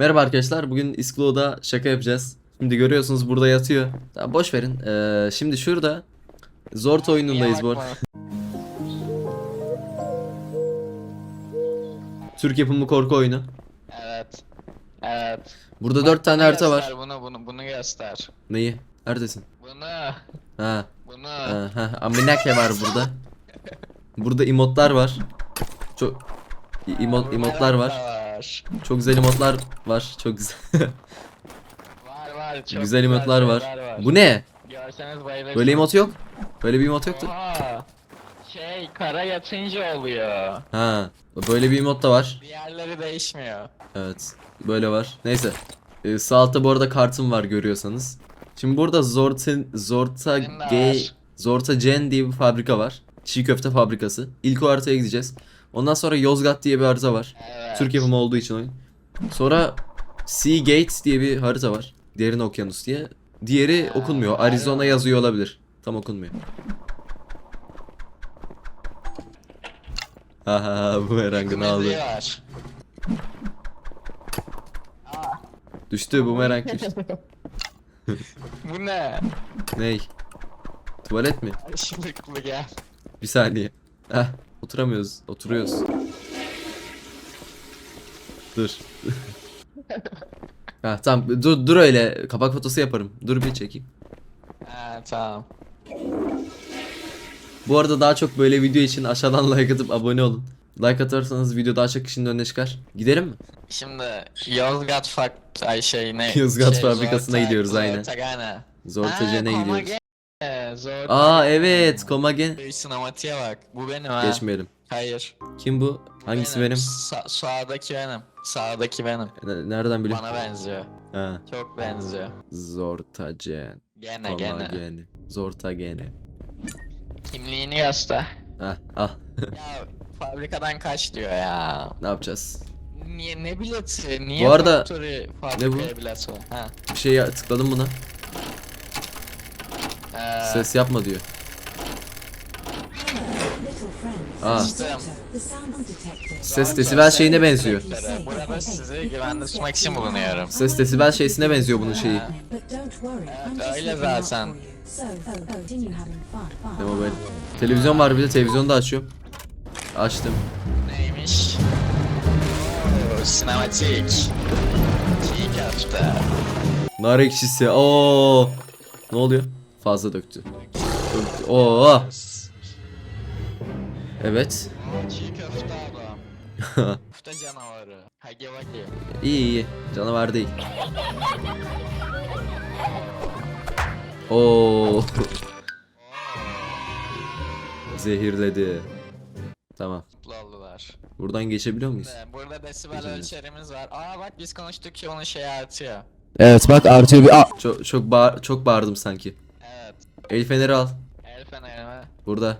Merhaba arkadaşlar. Bugün Isklo'da şaka yapacağız. Şimdi görüyorsunuz burada yatıyor. Tamam boş verin. Ee, şimdi şurada Zort oyunundayız bu. Türk yapımı korku oyunu. Evet. Evet. Burada dört tane harita var. Bunu bunu bunu göster. Neyi? Neredesin? Bunu Ha. bunu. Ha, ha. Aminake var burada. Burada emotlar var. Çok emot, emotlar var. Var. Çok güzel emotlar var. Çok güzel. Var var. Çok güzel emotlar var. şeyler Bu ne? Görseniz bayılırsınız. Böyle emot yok. Böyle bir emot yoktu. Oha. Şey kara yatınca oluyor. Ha. Böyle bir emot da var. Diğerleri değişmiyor. Evet. Böyle var. Neyse. Ee, sağ altta bu arada kartım var görüyorsanız. Şimdi burada Zorta de G, var. Zorta Gen diye bir fabrika var. Çiğ köfte fabrikası. İlk o haritaya gideceğiz. Ondan sonra Yozgat diye bir harita var. Evet. Türk yapımı olduğu için oyun. Sonra Sea Gate diye bir harita var. Derin okyanus diye. Diğeri okunmuyor. Arizona yazıyor olabilir. Tam okunmuyor. Ha ha ha bu herangını aldı. Var. Düştü bu merak düştü. Bu ne? Ney? Tuvalet mi? Işılıklı gel. Bir saniye. Heh, oturamıyoruz. Oturuyoruz. Dur. ha tamam dur dur öyle kapak fotosu yaparım. Dur bir çekeyim. Ha tamam. Bu arada daha çok böyle video için aşağıdan like atıp abone olun. Like atarsanız video daha çok kişinin önüne çıkar. Gidelim mi? Şimdi Yozgat fak ay şey ne? Yozgat şey, fabrikasına Zorta- gidiyoruz, aynen. Ha, gidiyoruz. Komage. Zorta- Aa evet Komagen. Sinematiğe bak. Bu benim ha. Geçmeyelim. Hayır. Kim bu? Hangisi benim? Sa- sağdaki benim. Sağdaki benim. Ne- Nereden biliyorsun? Bana benziyor. Ha. Çok benziyor. Zortagen. Gene gene. Komagen. Zortagene. Kimliğini göster. Hah al. ya fabrikadan kaç diyor ya. ne yapacağız? Niye ne bileti? Niye Bu arada- Ne fabrikaya bilet? Ha. Bir şey tıkladım buna. Ee, Ses yapma diyor. Aa. Ses desibel şeyine benziyor. Burada sizi güvende tutmak için bulunuyorum. Ses desibel şeysine benziyor bunun şeyi. Evet, öyle zaten. Demo böyle. Televizyon var bir de televizyonu da açıyorum. Açtım. Neymiş? Oo, Sinematik. Çiğ köfte. Nar ekşisi. Oo. Ne oluyor? Fazla döktü. Döktü. Oo. Evet. Aa, Çiğ köfte adam. Köfte canavarı. Hagi vagi. iyi iyi. Canavar değil. Oo. Zehirledi. Tamam. Mutlu. Buradan geçebiliyor muyuz? Burada desibel ölçerimiz var. Aa bak biz konuştuk ki onun şeyi artıyor. Evet bak artıyor bir Çok çok bağır çok bağırdım sanki. El feneri al. El feneri mi? Burada.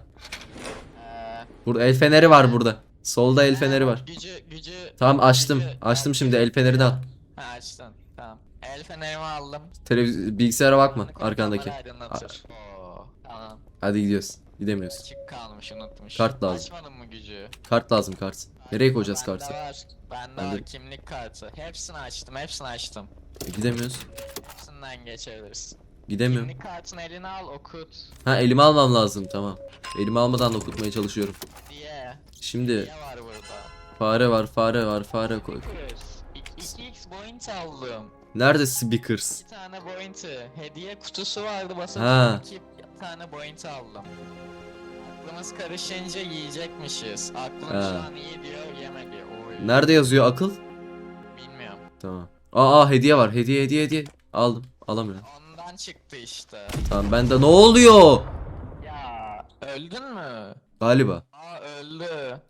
Ee, Burada el feneri var burada. Solda el feneri var. Gücü gücü. Tamam açtım. gücü- Açtım şimdi el fenerini al. Ha açtın. Tamam. El fenerimi aldım. Televiz bilgisayara bakma arkandaki. aydınlatır. Oo, tamam. Hadi gidiyoruz. Gidemiyoruz. Açık kalmış unutmuş. Kart lazım. Açmadın mı gücü? Kart lazım kart. Nereye koyacağız Bende kartı? var. Bende Bende- var kimlik kartı. Hepsini açtım, hepsini açtım. E, gidemiyoruz. Hepsinden geçebiliriz. Gidemiyorum. Kimlik kartını eline al, okut Ha elime almam lazım tamam. Elime almadan da okutmaya çalışıyorum. diye. Şimdi Diye var burada. fare var fare var fare koy. Kız. 2x point aldım. Nerede speakers? Bir tane bounty. Hediye kutusu vardı Ha. iki tane bounty aldım. Aklımız karışınca yiyecekmişiz. Aklım Ha. şu an iyi diyor, yeme diyor. Oy. Nerede yazıyor akıl? Bilmiyorum. Tamam. Aa, aa hediye var. Hediye hediye hediye. Aldım. Alamıyorum. Ondan çıktı işte. Tamam bende ne oluyor? Ya öldün mü? Galiba. Aa öldü.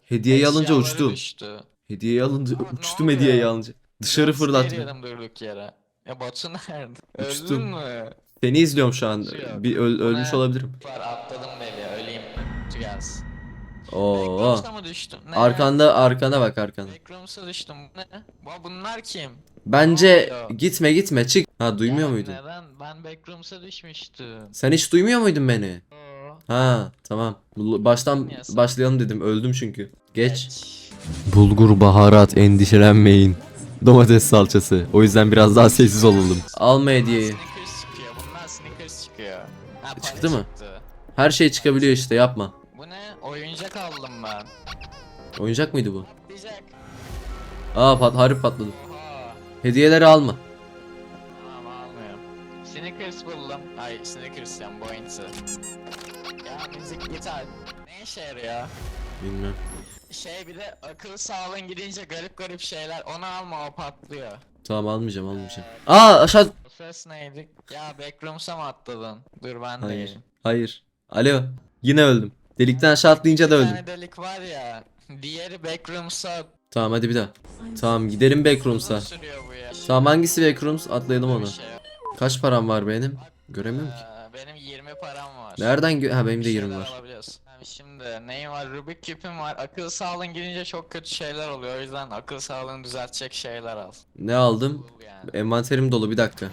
Hediyeyi alınca Eşyaları uçtum. Düştü. Hediyeyi alınca Aa, ne uçtum oluyor? hediyeyi alınca. Dışarı Nasıl fırlattım. veriyordum durduk yere. Ya Batu nerede? Uçtum. Öldün mü? Seni izliyorum şu an. Yok. Bir öl- ölmüş Ne? olabilirim. Var atladım deli öleyim. Tüyaz. Oo. Backrooms'a mı düştüm? Ne? Arkanda arkana bak arkana. Backrooms'a düştüm. Bu ne? Bu- Bunlar kim? Bence Ne oluyor? gitme gitme çık. Ha duymuyor Ya muydun? Neden? Ben Backrooms'a düşmüştüm. Sen hiç duymuyor muydun beni? Oo. Ha tamam. Baştan Bilmiyorsun. başlayalım dedim. Öldüm çünkü. Geç. Geç. Bulgur baharat endişelenmeyin. Domates salçası. O yüzden biraz daha sessiz olalım. Alma hediyeyi. Snickers çıkıyor. Bundan Snickers çıkıyor. Ha, para Çıktı mı? çıktı. Her şey çıkabiliyor işte yapma. Bu ne? Oyuncak aldım ben. Oyuncak mıydı bu? Patlayacak. Aa pat harbi patladı. Oha. Hediyeleri alma. Snickers buldum. Ay Snickers yani Boeing'si. Ya müzik gitar. Ne işe yarıyor? Bilmem. Şey bir de akıl sağlığın gidince garip garip şeyler. Onu alma o patlıyor. Tamam almayacağım almayacağım. Aa aşağı. Ses neydi? Ya backrooms'a mı atladın? Dur ben Hayır. değilim. Hayır. Alo. Yine öldüm. Delikten aşağı atlayınca da Bir öldüm. tane delik var ya. Diğeri backrooms'a Tamam hadi bir daha. Tamam gidelim backrooms'a. uzun sürüyor bu ya. Tamam hangisi backrooms? Atlayalım Bir onu. şey yok. Kaç param var benim? Göremiyorum ki. Ee, benim 20 param var. Nereden gö- Ha benim de Bir 20 şeyler var. alabiliyorsun. Yani şimdi neyim var? Rubik küpüm var. Akıl sağlığın gidince çok kötü şeyler oluyor. O yüzden akıl sağlığını düzeltecek şeyler al. Ne aldım? Bul yani. Envanterim dolu bir dakika.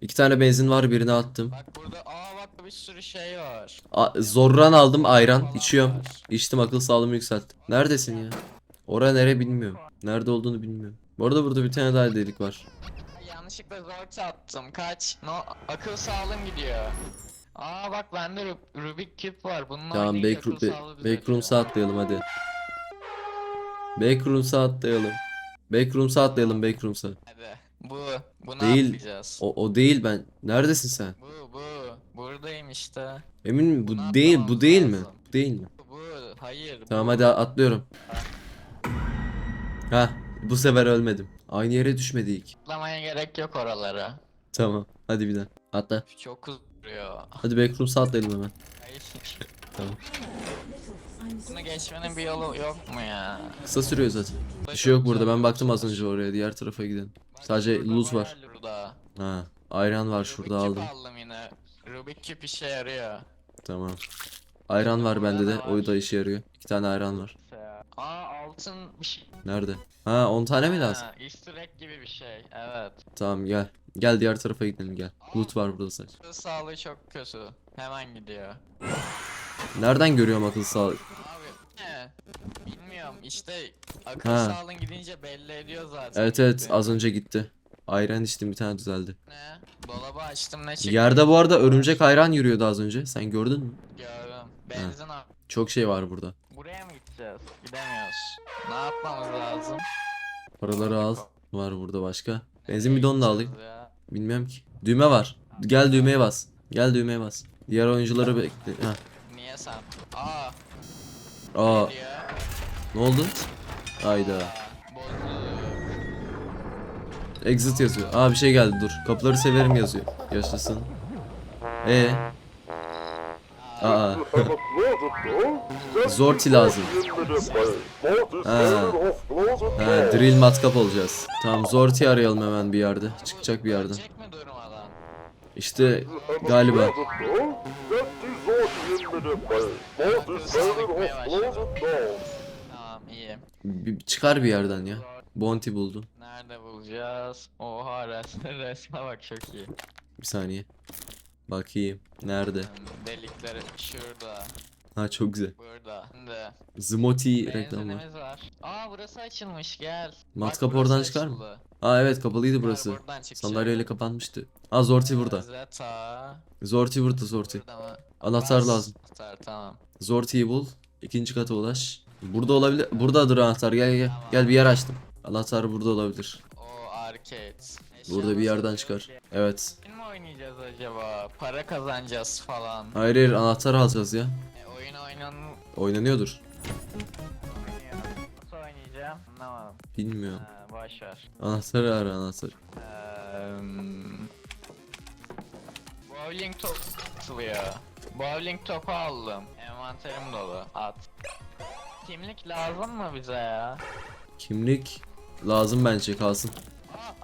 İki tane benzin var birini attım. Bak burada aa bak bir sürü şey var. A- Zorran aldım ayran içiyorum. İçtim akıl sağlığımı yükselttim. Neredesin ya? Ora nere bilmiyorum. Nerede olduğunu bilmiyorum. Bu arada burada bir tane daha delik var. Yanlışlıkla zor attım. Kaç? No, akıl sağlığım gidiyor. Aa bak bende Ru- Rubik küp var. Bununla Tamam backroom, backrooms'a atlayalım hadi. Backrooms'a atlayalım. Backrooms'a atlayalım backrooms'a. Hadi. Bu. Bunu Değil. atlayacağız. O, o değil ben. Neredesin sen? Bu bu. Buradayım işte. Emin mi? Bu değil, bu değil mi? lazım. Bu değil mi? Bu. Hayır. Tamam bu. hadi atlıyorum. Ha, bu sefer ölmedim. Aynı yere düşmedik. Atlamaya gerek yok oralara. Tamam. Hadi bir daha. Atla. Çok uzuyor. Hadi backrooms'a atlayalım hemen. Hayır. Tamam. Bunu geçmenin bir yolu yok mu ya? Kısa sürüyor zaten. Bir şey yok burada. Ben baktım az önce oraya. Diğer tarafa gidelim. Sadece loot var. Burada. Ha, ayran var şurada Rubik aldım. aldım yine. Rubik küp işe yarıyor. Tamam. Ayran var bende de. O da işe yarıyor. İki tane ayran var. Aa altın bir şey. Nerede? Ha 10 tane mi lazım? Ha, Easter egg gibi bir şey. Evet. Tamam gel. Gel diğer tarafa gidelim gel. Loot var burada sadece. Akıl sağlığı çok kötü. Hemen gidiyor. Nereden görüyorum akıl sağlık? Abi ne? Bilmiyorum işte akıl Ha. sağlığın gidince belli ediyor zaten. Evet evet az önce gitti. Ayran içtim bir tane düzeldi. Ne? Dolabı açtım ne çıktı? Yerde bu arada örümcek ayran yürüyordu az önce. Sen gördün mü? Gördüm. Benzin al. Çok şey var burada. Gideceğiz? Gidemiyoruz. Ne yapmamız lazım? Paraları al. Var burada başka. Benzin bidonu da alayım. Gideceğiz ya. Bilmiyorum ki. Düğme var. Gel düğmeye bas. Gel düğmeye bas. Diğer oyuncuları bekle. Ha. Niye sen? Aa. Aa Geliyor. ne oldu? Hayda. Exit yazıyor. Aa bir şey geldi dur. Kapıları severim yazıyor. Yaşasın. E Aa. Zorti lazım. Ha. Ha, drill matkap olacağız. Tamam Zorti arayalım hemen bir yerde. Çıkacak bir yerden. İşte galiba. Bir, çıkar bir yerden ya. Bounty buldum. Nerede bulacağız? Oha resme, resme bak çok iyi. Bir saniye. Bakayım. Nerede? Delikleri şurada, Ha çok güzel. burada. Şimdi Zmoti reklam var. benzinimiz var. Aa burası açılmış gel. Bak, Matkap burası oradan çıkar mı? açıldı. Aa evet kapalıydı burası. buradan çıkacak. Sandalyeyle kapanmıştı. Aa Zorti burada. Zeta. Zorti burada Zorti. Burada mı? Anahtar Bas. lazım. Anahtar tamam. Zorti'yi bul. İkinci kata ulaş. Burada olabilir. Buradadır anahtar. Gel gel. Gel bir yer açtım. Anahtar burada olabilir. O arcade. Burada bir yerden çıkar. Evet. Oyun mu oynayacağız acaba? Para kazanacağız falan. Hayır hayır anahtar alacağız ya. E, oyun oynan Oynanıyordur. Nasıl oynayacağım? Anlamadım. Bilmiyorum. Ha, boş ver. Anahtarı ara anahtar. Eee, bowling top atılıyor. Bowling topu aldım. Envanterim dolu. At. Kimlik lazım mı bize ya? Kimlik lazım bence kalsın.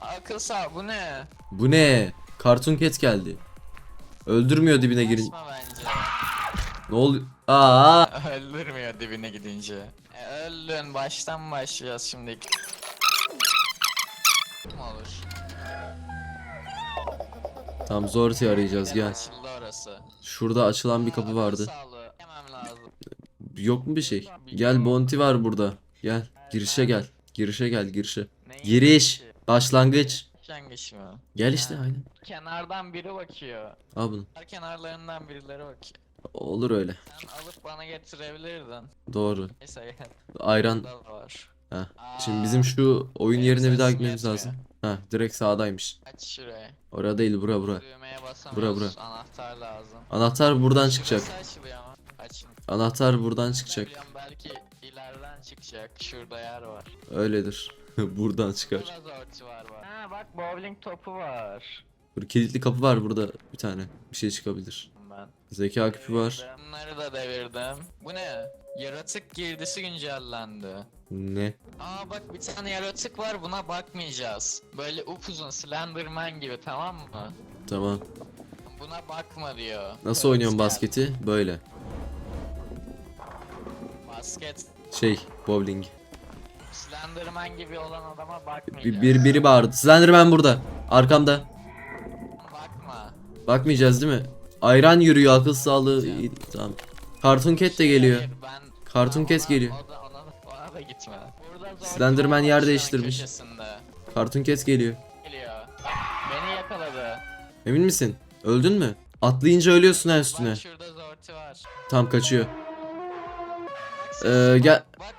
Akıl sağ bu ne? Bu ne? Cartoon Cat geldi. Öldürmüyor dibine girin. Saçma bence. Ne oluyor? Aa! Öldürmüyor dibine gidince. E, öldün baştan başlayacağız şimdi. Ne olur? Tamam Zorti arayacağız gel. Açıldı orası. Şurada açılan bir kapı vardı. Sağlığı Yemem lazım. Yok mu bir şey? Gel Bounty var burada. Gel. Girişe gel. Girişe gel girişe. Giriş. Başlangıç. Başlangıç mı? Gel işte aynen. Kenardan biri bakıyor. Al bunu. Her kenarlarından birileri bakıyor. Olur öyle. Sen alıp bana getirebilirdin. Doğru. Neyse gel. Ayran. Burada da var. Ha. Şimdi bizim şu oyun benim yerine bir daha sesim gitmemiz yetmiyor. lazım. Ha direkt sağdaymış. Aç şuraya. Orada değil bura bura. Düğmeye basamıyoruz. bura. Anahtar lazım. Anahtar buradan çıkacak. Şurası açılıyor ama. Açın. Anahtar buradan çıkacak. biliyorum, belki ileriden çıkacak. Şurada yer var. Öyledir. buradan çıkar. Burada var bak. Ha bak bowling topu var. Bir kilitli kapı var burada bir tane. Bir şey çıkabilir. Ben. Zeka küpü var. Bunları da devirdim. Bu ne? Yaratık girdisi güncellendi. Ne? Aa bak bir tane yaratık var buna bakmayacağız. Böyle upuzun Slenderman gibi tamam mı? Tamam. Buna bakma diyor. Nasıl Evet, oynuyorsun gel. basketi? Böyle. Basket. Şey, bowling. Slenderman gibi olan adama bakmayacağız. Bir, bir biri bağırdı. Slenderman burada. Arkamda. Bakma. Bakmayacağız değil mi? Ayran yürüyor akıl sağlığı. iyi, Tamam. Cartoon Cat de geliyor. Hayır, ben... Cartoon Cat ona- geliyor. O da, ona, da, ona da gitme. Burada zor Slenderman yer şuranın değiştirmiş. köşesinde. Cartoon Cat geliyor. Geliyor. Beni yakaladı. Emin misin? Öldün mü? Atlayınca ölüyorsun ha üstüne. Bak şurada zorti var. Tam kaçıyor. Bak, Ee, gel. Bak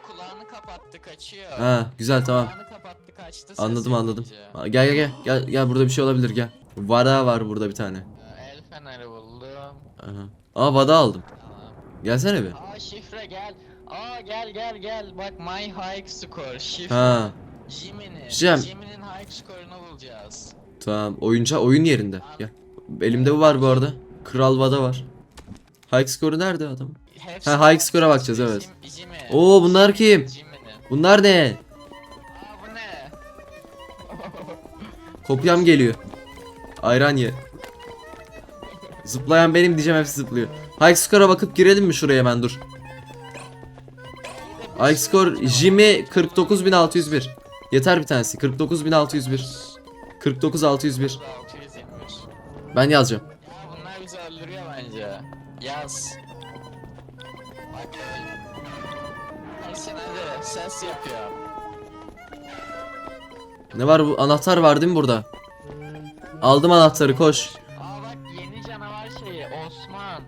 kaçıyor. Ha, güzel tamam. Kulağını kapattı kaçtı. ses Anladım anladım. yapınca. Ha, Gel gel gel. Gel gel burada bir şey olabilir gel. Vada var burada bir tane. Ee, El feneri buldum. Aha. Aa vada aldım. Tamam. Gelsene bir. Aa şifre gel. Aa gel gel gel. Bak my high score. Şifre. Ha Jimmy'nin. Jem. Jimmy'nin high score'unu bulacağız. tamam. Oyunca oyun yerinde. Gel. Elimde bu var bu arada. Kral vada var. High score'u nerede adam? Hepsi Ha, high score'a bakacağız, Jim- evet. Jimmy. Oo bunlar kim? Jimmy'nin. Bunlar ne? Aa bu ne? Kopyam geliyor. Ayran ye. Zıplayan benim diyeceğim hepsi zıplıyor. High score'a bakıp girelim mi şuraya hemen dur. High score Jimmy 49601. Yeter bir tanesi. 49601. 49601. 621. Ben yazacağım. Ya bunlar bizi öldürüyor bence. Yaz. Ses yapıyor. Ne var bu? Anahtar var değil mi burada? Aldım anahtarı koş. Aa bak yeni canavar şeyi Osman.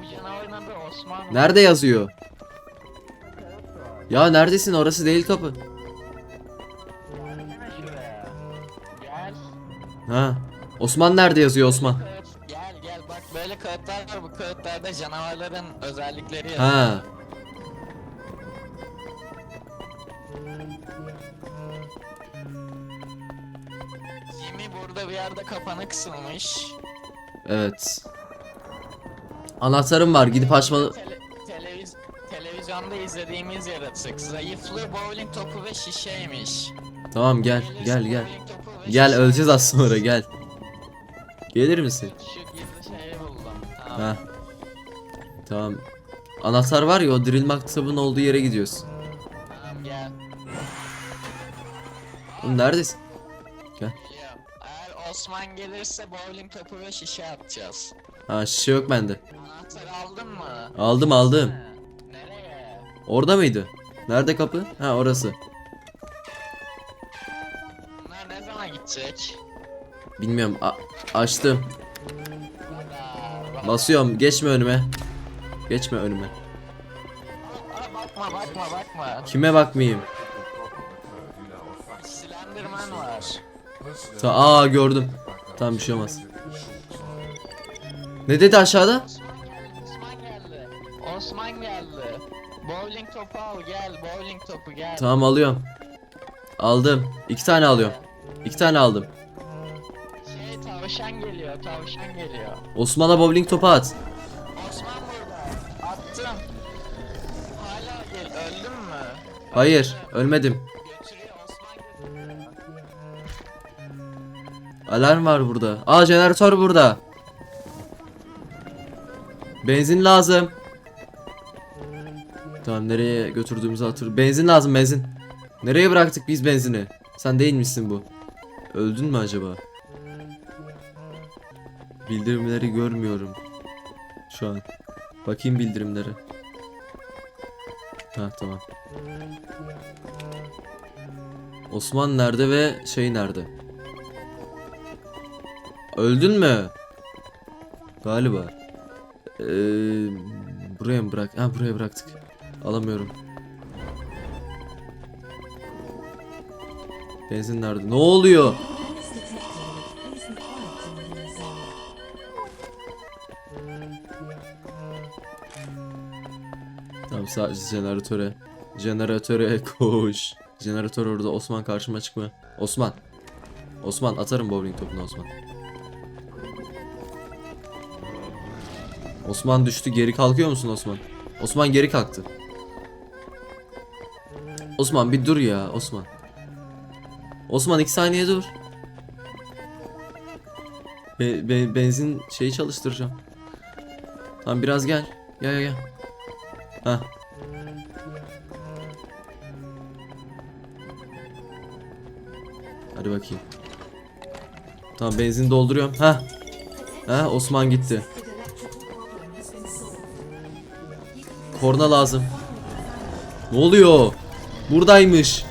Bu canavarın adı Osman. Nerede yazıyor? Ya neredesin? Orası değil kapı. Gelsene şuraya. Gel. Ha. Osman nerede yazıyor Osman? Kağıt- Gel gel bak böyle kağıtlar var bu kağıtlarda canavarların özellikleri yazıyor. Ha. Burada bir yerde kapana kısılmış. Evet. Anahtarım var. Gidip açmalı. Tele- televiz- televizyonda izlediğimiz yaratık. Zayıflı bowling topu ve şişeymiş. Tamam gel. Gel gel. Gel öleceğiz az sonra gel. Gelir misin? Şu gizli şeyi buldum. Tamam. Ha. Tamam. Anahtar var ya o drill maktabının olduğu yere gidiyoruz. Tamam gel. Oğlum neredesin? Geliyorum. Eğer Osman gelirse bowling topu ve şişe atacağız. Ha şişe yok bende. Anahtarı aldın mı? Aldım aldım. Nereye? Orada mıydı? Nerede kapı? Ha orası. Bunlar ne zaman gidecek? Bilmiyorum. A- açtım. Basıyorum. Geçme önüme. Geçme önüme. Aa, bakma bakma bakma. Kime bakmayayım? Ta aa gördüm. Tamam bir şey olmaz. Ne dedi aşağıda? Osman geldi. Osman geldi. Osman geldi. Bowling topu al gel. Bowling topu gel. Tamam alıyorum. Aldım. İki tane alıyorum. İki tane aldım. Şey tavşan geliyor. Tavşan geliyor. Osman'a bowling topu at. Osman burada. Attım. Hala gel. Öldün mü? Hayır, ölmedim. Alarm var burada. Aa jeneratör burada. Benzin lazım. Tamam nereye götürdüğümüzü hatır. Benzin lazım benzin. Nereye bıraktık biz benzini? Sen değil misin bu? Öldün mü acaba? Bildirimleri görmüyorum. Şu an. Bakayım bildirimlere. Ha tamam. Osman nerede ve şey nerede? Öldün mü? Galiba. Ee, buraya mı bırak? Ha buraya bıraktık. Alamıyorum. Benzin nerede? Ne oluyor? Tamam sadece jeneratöre. Jeneratöre koş. Jeneratör orada Osman karşıma çıkma. Osman. Osman atarım bowling topunu Osman. Osman düştü geri kalkıyor musun Osman? Osman geri kalktı. Osman bir dur ya Osman. Osman iki saniye dur. Be- be- benzin şeyi çalıştıracağım. Tamam biraz gel. Gel gel gel. Hah. Hadi bakayım. Tamam benzin dolduruyorum. Ha. Ha Osman gitti. Korna lazım. Ne oluyor? Buradaymış.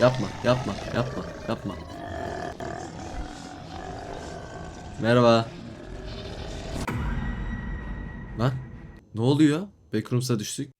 Yapma, yapma, yapma, yapma. Merhaba. Lan, ne oluyor? Backrooms'a düştük.